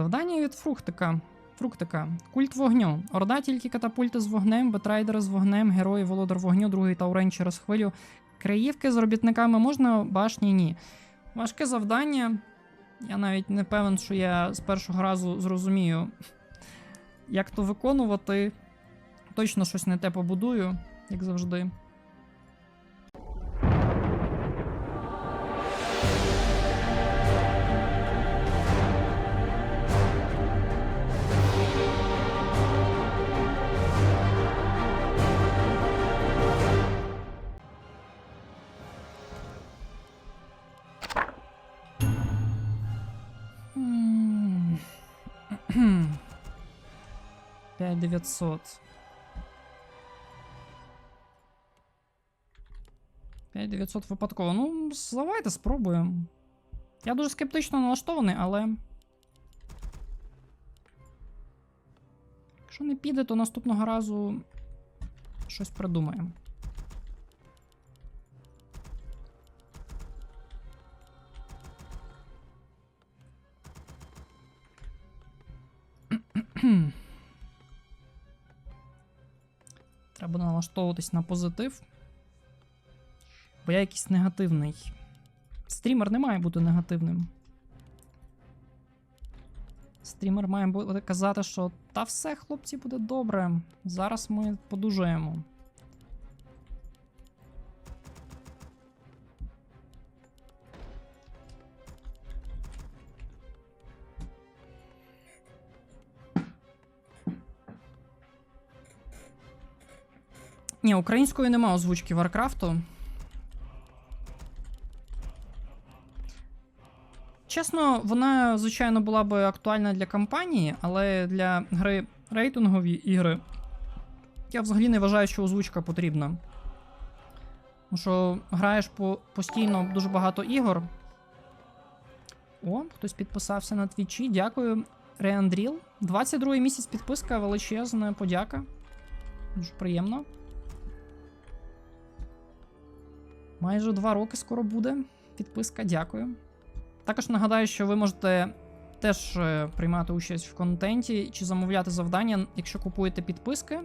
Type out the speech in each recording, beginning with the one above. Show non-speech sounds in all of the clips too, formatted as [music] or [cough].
завдання від фруктика. Фруктика. Культ вогню. Орда тільки катапульти з вогнем, бетрайдери з вогнем, герої володар вогню, другий таурен через хвилю. Краївки з робітниками можна, башні ні. Важке завдання. Я навіть не певен, що я з першого разу зрозумію, як то виконувати. Точно щось не те побудую, як завжди. 5900. 5900 випадково. Ну, давайте спробуємо. Я дуже скептично налаштований, але. Якщо не піде, то наступного разу щось придумаємо. Треба налаштовуватись на позитив. Бо я якийсь негативний. Стрімер не має бути негативним. Стрімер має казати, що та все, хлопці, буде добре. Зараз ми подужаємо. Ні, українською нема озвучки Варкрафту. Чесно, вона, звичайно, була би актуальна для кампанії, але для гри рейтингові ігри я взагалі не вважаю, що озвучка потрібна. Тому що граєш по постійно дуже багато ігор. О, хтось підписався на твічі. Дякую. Реандріл. 22 місяць підписка, величезна подяка. Дуже приємно. Майже два роки скоро буде. Підписка, дякую. Також нагадаю, що ви можете теж е, приймати участь в контенті чи замовляти завдання, якщо купуєте підписки.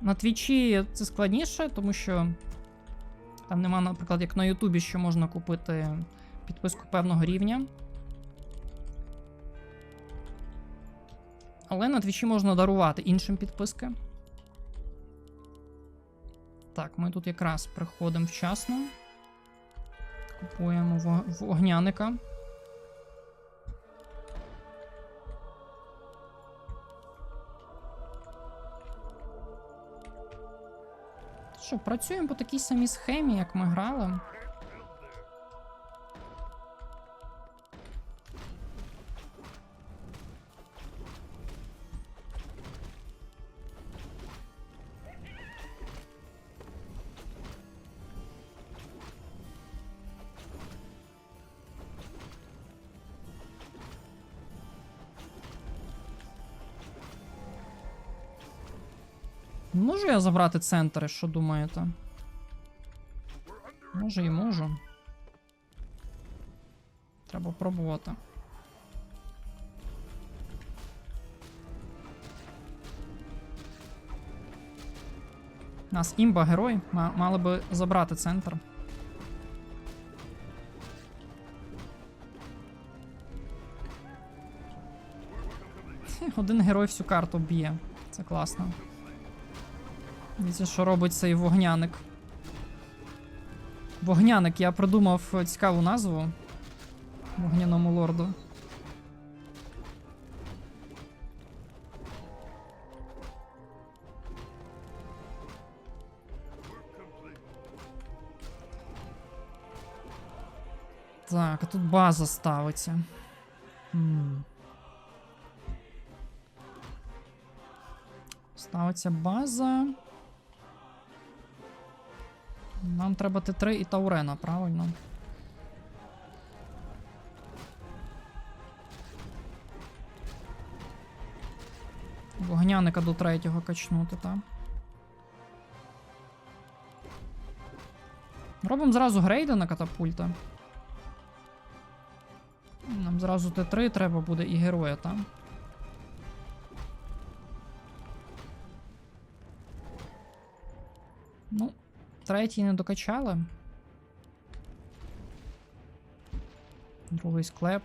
На твічі це складніше, тому що там нема, наприклад, як на Ютубі, що можна купити підписку певного рівня. Але на твічі можна дарувати іншим підписки. Так, ми тут якраз приходимо вчасно. Купуємо вог- вогняника. Що, працюємо по такій самій схемі, як ми грали. Можу я забрати центри, що думаєте? Може і можу. Треба пробувати. Нас імба герой. Ма- мали би забрати центр. Один герой всю карту б'є. Це класно. Дивіться, що робить цей вогняник. Вогняник, я придумав цікаву назву вогняному лорду. Так, а тут база ставиться. Хм. Ставиться база. Нам треба Т3 і Таурена, правильно? Вогняника до третього качнути, так? Робимо зразу грейди на катапульта. Нам зразу Т3 треба буде і героя там. Третій не докачали. Другий склеп.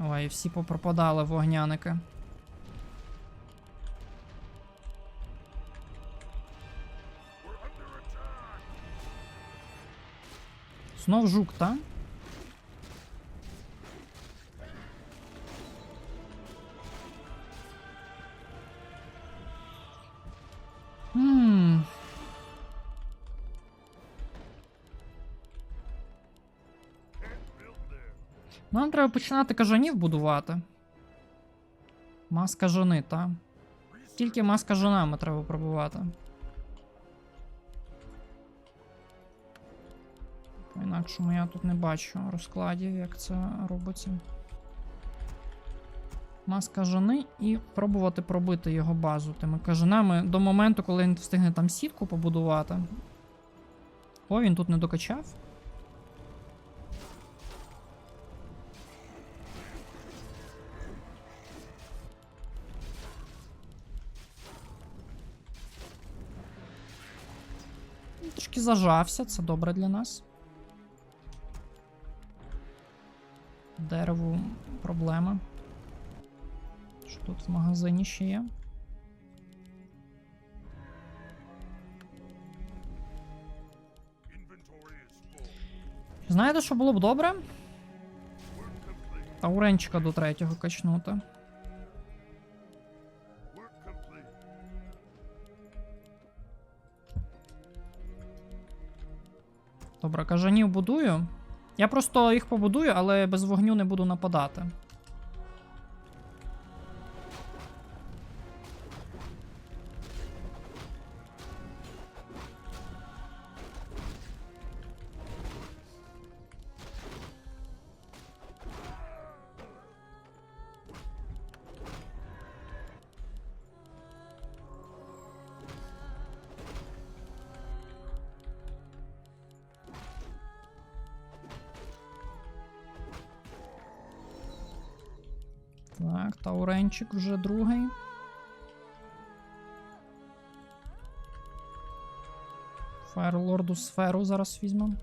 Ой, всі попропадали вогняники. Знов жук, та? Треба починати кажанів будувати. Маска жони, та? Тільки маска жонами треба пробувати. Інакшому я тут не бачу розкладів, як це робиться. Маска жони і пробувати пробити його базу тими кажанами до моменту, коли він встигне там сітку побудувати. О, він тут не докачав. Зажався, це добре для нас. Дереву проблема. Що тут в магазині ще є? Знаєте, що було б добре? Тауренчика до третього качнути. Добре, кажанів будую. Я просто їх побудую, але без вогню не буду нападати. Так, Тауренчик вже другий. Фаєрлорду сферу зараз візьмемо.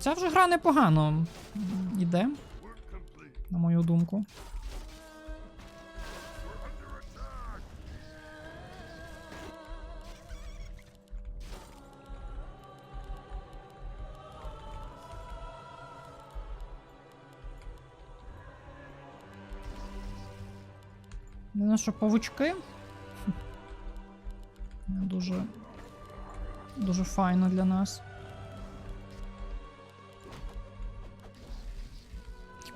Ця вже гра непогано м, іде, на мою думку. Що павучки. Дуже. Дуже файно для нас.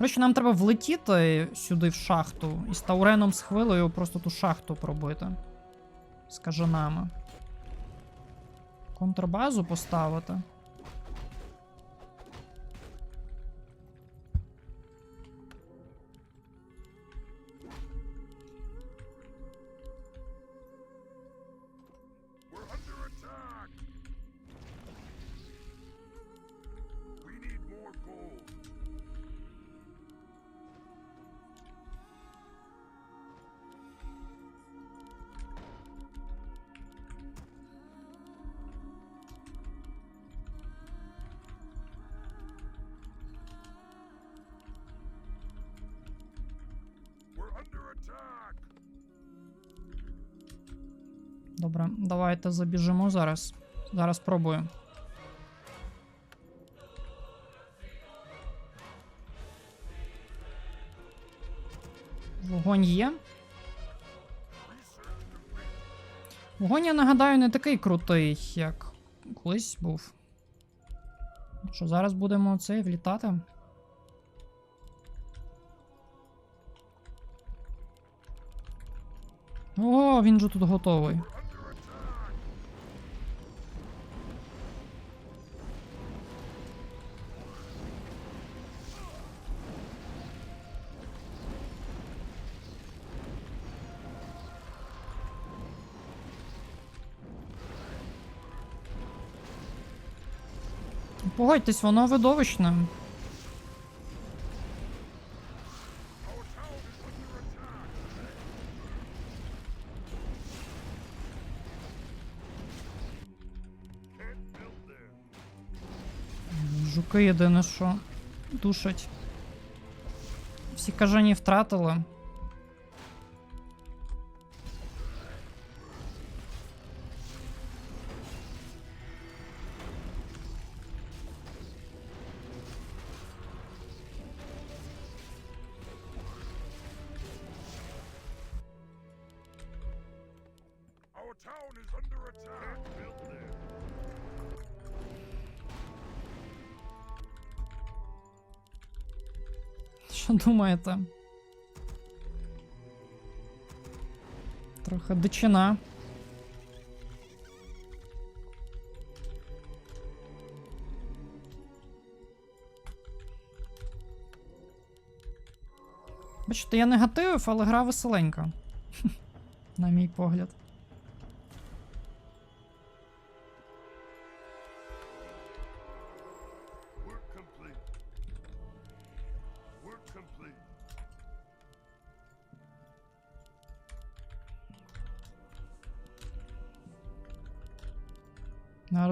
Коротше, нам треба влетіти сюди в шахту і з Тауреном з хвилею просто ту шахту пробити. З кажанами. Контрбазу поставити. Добре, давайте забіжимо зараз. Зараз пробую. Вогонь є. Вогонь, я нагадаю, не такий крутий, як колись був. Що зараз будемо цей влітати? О, він же тут готовий. Погодьтесь, воно видовищне. Жуки єдине, що душать. Всі кажані втратили. Думаєте? Трохи дичина. Бачите, я негативив, але гра веселенька. [laughs] На мій погляд.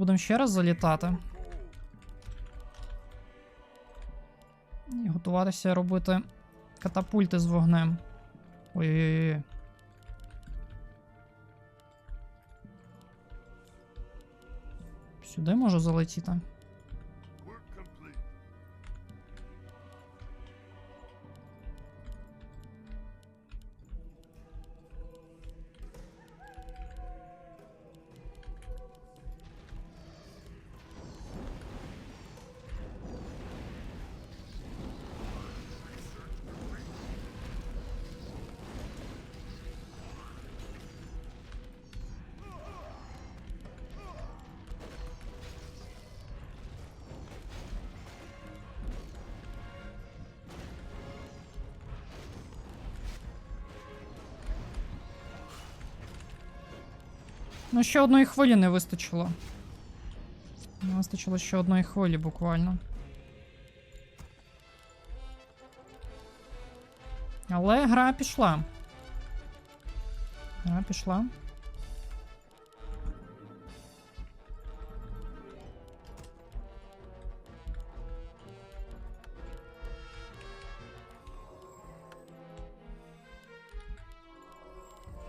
Будемо ще раз залітати. І готуватися робити катапульти з вогнем. Ой-ой-ой. Сюди можу залетіти. Ну, ще одної хвилі не вистачило. Не вистачило ще одної хвилі буквально. Але гра пішла. Гра пішла.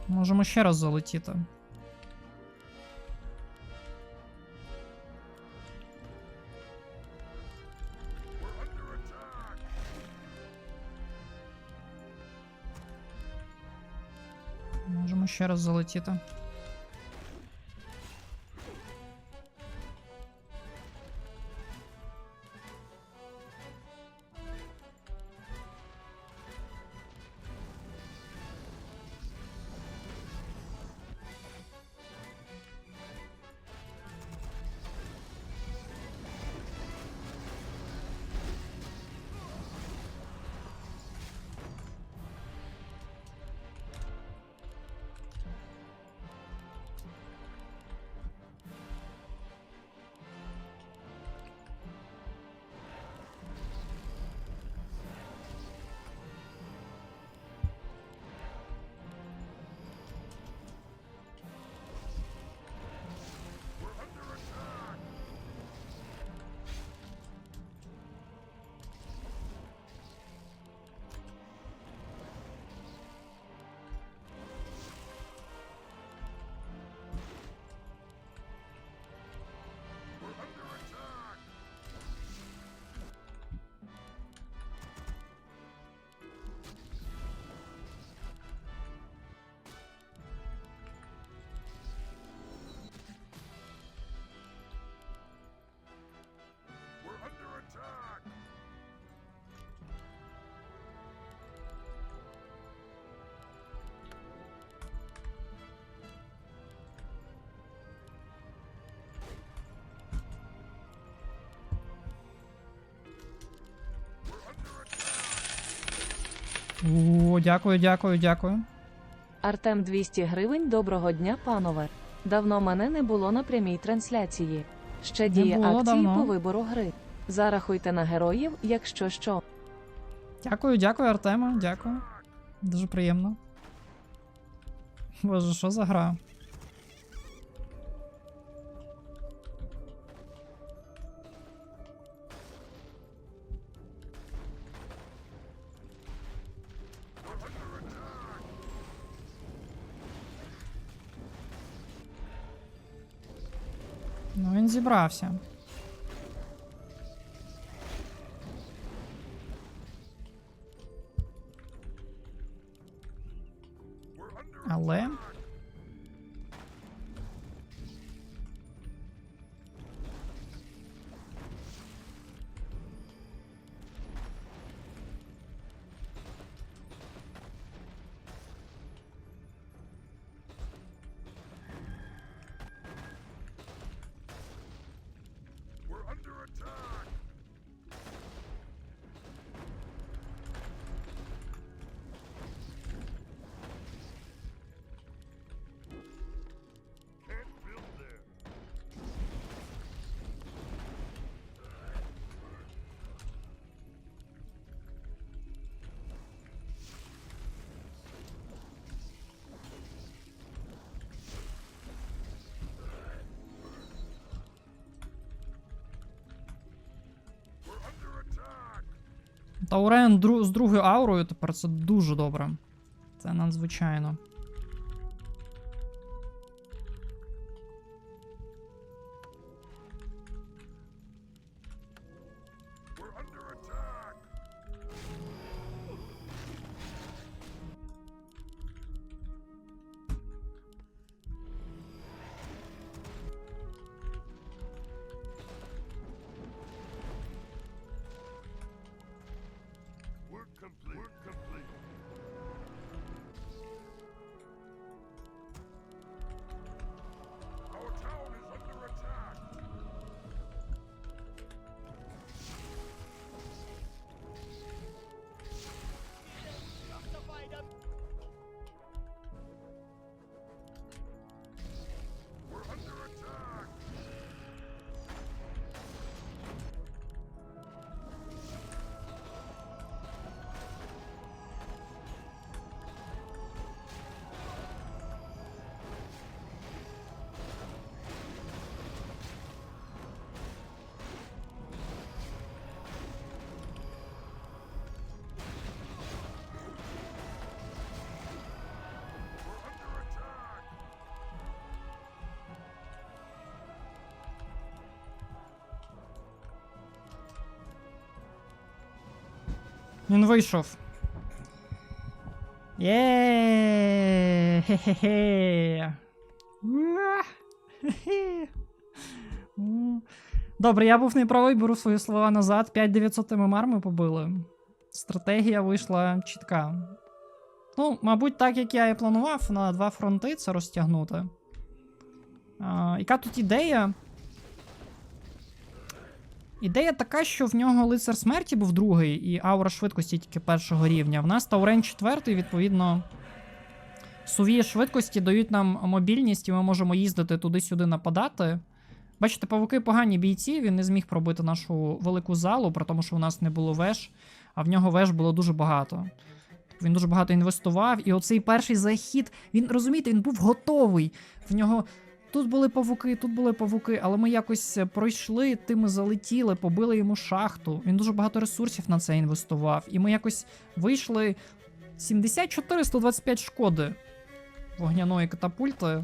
Можемо ще раз залетіти. Ще раз залетіти. О, дякую, дякую, дякую. Артем 200 гривень. Доброго дня, панове. Давно мене не було на прямій трансляції. Ще діє акції давно. по вибору гри. Зарахуйте на героїв, якщо що. Дякую, дякую, Артема, дякую. Дуже приємно. Боже, що за гра? Зібрався. Але. Таурен з другою аурою тепер це дуже добре. Це надзвичайно. Він вийшов. Є. Добре, я був неправий, беру свої слова назад. 5900 ММР ми побили. Стратегія вийшла чітка. Ну, мабуть, так як я і планував, на два фронти це розтягнути. А, яка тут ідея? Ідея така, що в нього лицар смерті був другий, і аура швидкості тільки першого рівня. В нас Таурен четвертий, відповідно. Сувії швидкості дають нам мобільність, і ми можемо їздити туди-сюди нападати. Бачите, павуки погані бійці, він не зміг пробити нашу велику залу, при тому, що у нас не було веж, а в нього веж було дуже багато. Він дуже багато інвестував, і оцей перший захід, він розумієте, він був готовий. В нього Тут були павуки, тут були павуки, але ми якось пройшли, тими залетіли, побили йому шахту. Він дуже багато ресурсів на це інвестував. І ми якось вийшли 74 125 шкоди вогняної катапульти.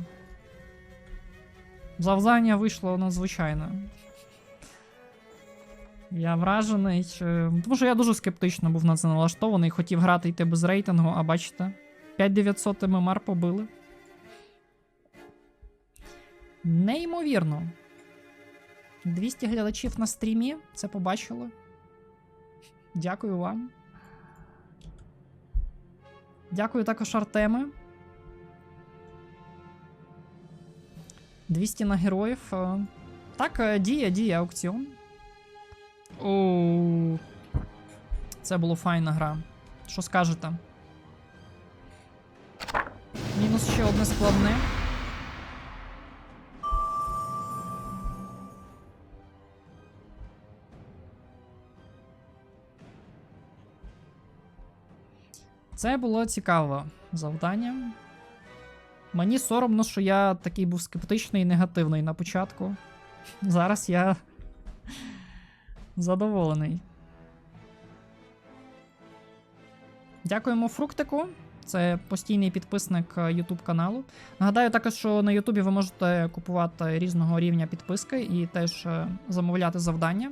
Завдання вийшло надзвичайне. Я вражений. чи- Тому що я дуже скептично був на це налаштований, хотів грати йти без рейтингу, а бачите, 5900 ММР побили. Неймовірно. 200 глядачів на стрімі. Це побачили. Дякую вам. Дякую також Артеме. 200 на героїв. Е, Так, е, діє, діє аукціон. Оу. Це була файна гра. Що скажете? Мінус ще одне складне. Це було цікаве завдання. Мені соромно, що я такий був скептичний і негативний на початку. Зараз я задоволений. Дякуємо фруктику. Це постійний підписник е, YouTube каналу. Нагадаю також, що на YouTube ви можете купувати різного рівня підписки і теж е, замовляти завдання.